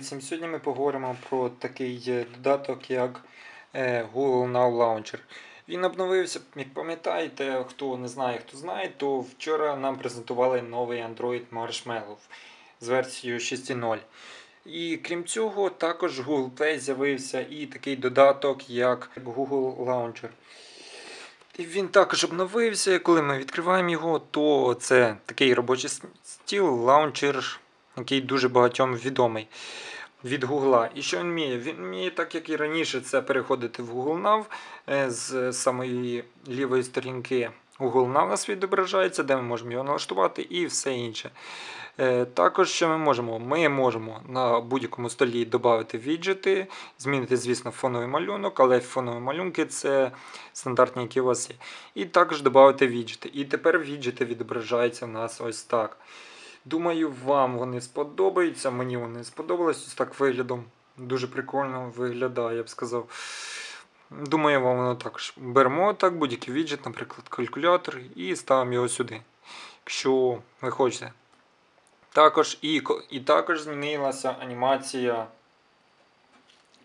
Всім сьогодні ми поговоримо про такий е, додаток, як е, Google Now Launcher. Він обновився, як пам'ятаєте, хто не знає, хто знає, то вчора нам презентували новий Android Marshmallow з версією 6.0. І крім цього, також в Google Play з'явився і такий додаток, як Google Launcher. І він також обновився. Коли ми відкриваємо його, то це такий робочий стіл, лаунчер, який дуже багатьом відомий від Google. І що він вміє? Він вміє, так як і раніше, це переходити в Google Now е, з самої лівої сторінки. Google Now у нас відображається, де ми можемо його налаштувати і все інше. Е, також що ми можемо? Ми можемо на будь-якому столі додати віджити, змінити, звісно, фоновий малюнок, але фонові малюнки це стандартні, які у вас є. І також додати віджити. І тепер віджити відображаються в нас ось так. Думаю, вам вони сподобаються. Мені вони сподобались так виглядом. Дуже прикольно виглядає, я б сказав. Думаю, вам воно також. Беремо так, будь-який віджит, наприклад, калькулятор, і ставимо його сюди. Якщо ви хочете. Також І і також змінилася анімація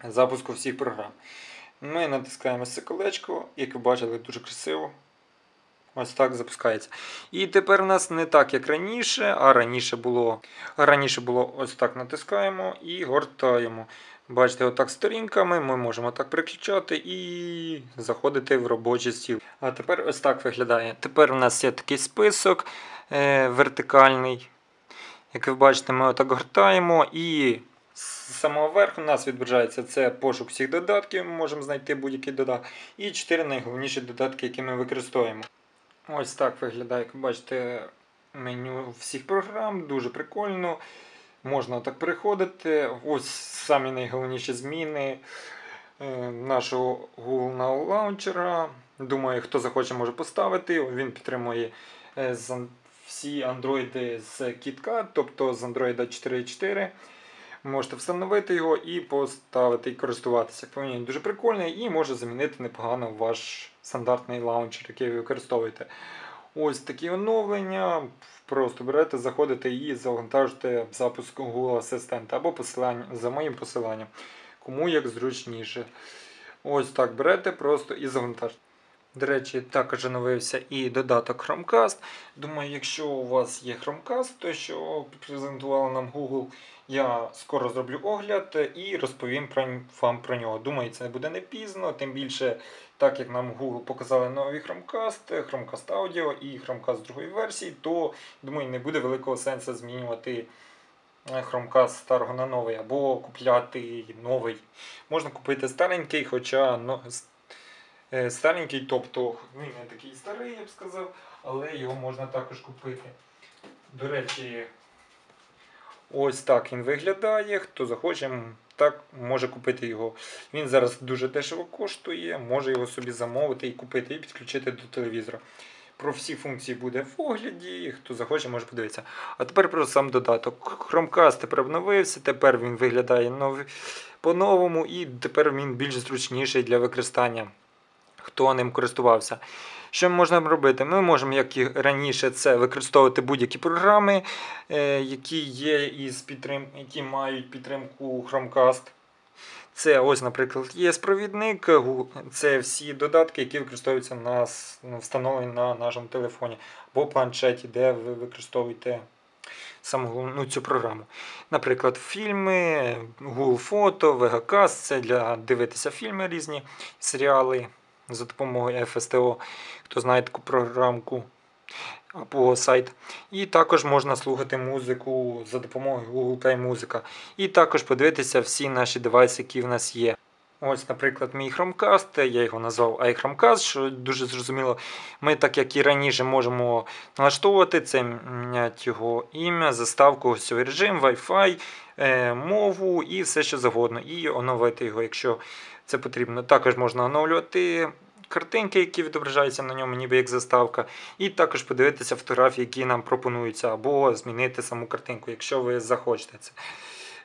запуску всіх програм. Ми натискаємо це колечко, як ви бачили, дуже красиво. Ось так запускається. І тепер у нас не так, як раніше, а раніше було раніше було ось так натискаємо і гортаємо. Бачите, отак сторінками ми можемо так переключати і заходити в робочий стіл. А тепер ось так виглядає. Тепер у нас є такий список е, вертикальний. Як ви бачите, ми отак гортаємо і з самого верху у нас відображається це пошук всіх додатків, ми можемо знайти будь-який додаток. І 4 найголовніші додатки, які ми використовуємо. Ось так виглядає, як бачите, меню всіх програм, дуже прикольно. Можна так переходити. Ось самі найголовніші зміни е, нашого Google Launcher. Думаю, хто захоче, може поставити. Він підтримує е, всі андроїди з KitKat, тобто з Android 4.4. Можете встановити його і поставити і користуватися. Він дуже прикольний і може замінити непогано ваш стандартний лаунчер, який ви використовуєте. Ось такі оновлення. Просто берете, заходите і завантажите запуск Google Асистента або посилання за моїм посиланням. Кому як зручніше. Ось так берете просто і завантажите. До речі, також оновився і додаток Chromecast. Думаю, якщо у вас є Chromecast, то що презентували нам Google, я скоро зроблю огляд і розповім вам про нього. Думаю, це буде не пізно, тим більше, так як нам Google показали новий Chromecast, Chromecast Audio і Chromecast другої версії, то думаю, не буде великого сенсу змінювати. Е, Chromecast старого на новий або купляти новий. Можна купити старенький, хоча ну, старенький, тобто він не такий старий, я б сказав, але його можна також купити. До речі, ось так він виглядає. Хто захоче, так може купити його. Він зараз дуже дешево коштує, може його собі замовити і купити, і підключити до телевізора. Про всі функції буде в огляді, хто захоче, може подивитися. А тепер про сам додаток. Chromecast тепер обновився, тепер він виглядає по-новому і тепер він більш зручніший для використання хто ним користувався. Що ми можна робити? Ми можемо, як і раніше, це використовувати будь-які програми, е, які є із підтрим... які мають підтримку Chromecast. Це, ось, наприклад, є провідник, це всі додатки, які використовуються на встановлені на нашому телефоні або планшеті, де ви використовуєте саму ну, цю програму. Наприклад, фільми, Google Фото, VGCast, це для дивитися фільми різні, серіали за допомогою FSTO, хто знає таку програмку або сайт. І також можна слухати музику за допомогою Google Play Музика. І також подивитися всі наші девайси, які в нас є. Ось, наприклад, мій Chromecast, я його назвав iChromecast, що дуже зрозуміло. Ми, так як і раніше, можемо налаштовувати це, міняти його ім'я, заставку, гостьовий режим, Wi-Fi, е, мову і все що завгодно. І оновити його, якщо це потрібно. Також можна оновлювати картинки, які відображаються на ньому, ніби як заставка. І також подивитися фотографії, які нам пропонуються, або змінити саму картинку, якщо ви захочете це.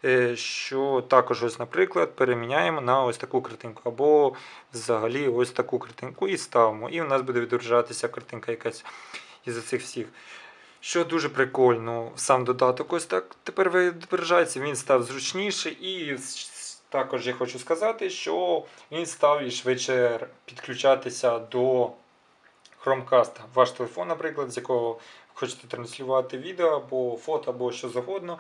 Е, що також, ось, наприклад, переміняємо на ось таку картинку, або взагалі ось таку картинку і ставимо. І у нас буде відображатися картинка якась із цих всіх. Що дуже прикольно, сам додаток ось так тепер відображається, він став зручніший і також я хочу сказати, що він став і швидше підключатися до Chromecast. Ваш телефон, наприклад, з якого хочете транслювати відео або фото, або що завгодно,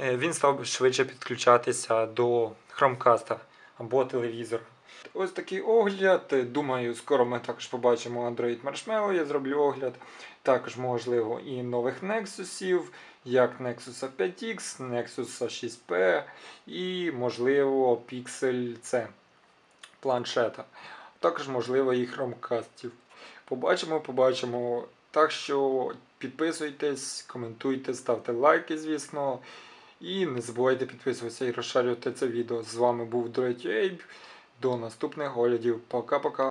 е, він став швидше підключатися до Chromecast або телевізора. Ось такий огляд. Думаю, скоро ми також побачимо Android Marshmallow, я зроблю огляд. Також, можливо, і нових Nexusів, як Nexus 5X, Nexus 6P і, можливо, Pixel C планшета. Також, можливо, і Chromecastів. Побачимо, побачимо. Так що підписуйтесь, коментуйте, ставте лайки, звісно. І не забувайте підписуватися і розширювати це відео. З вами був Droid Abe. До наступних оглядів. Пока-пока.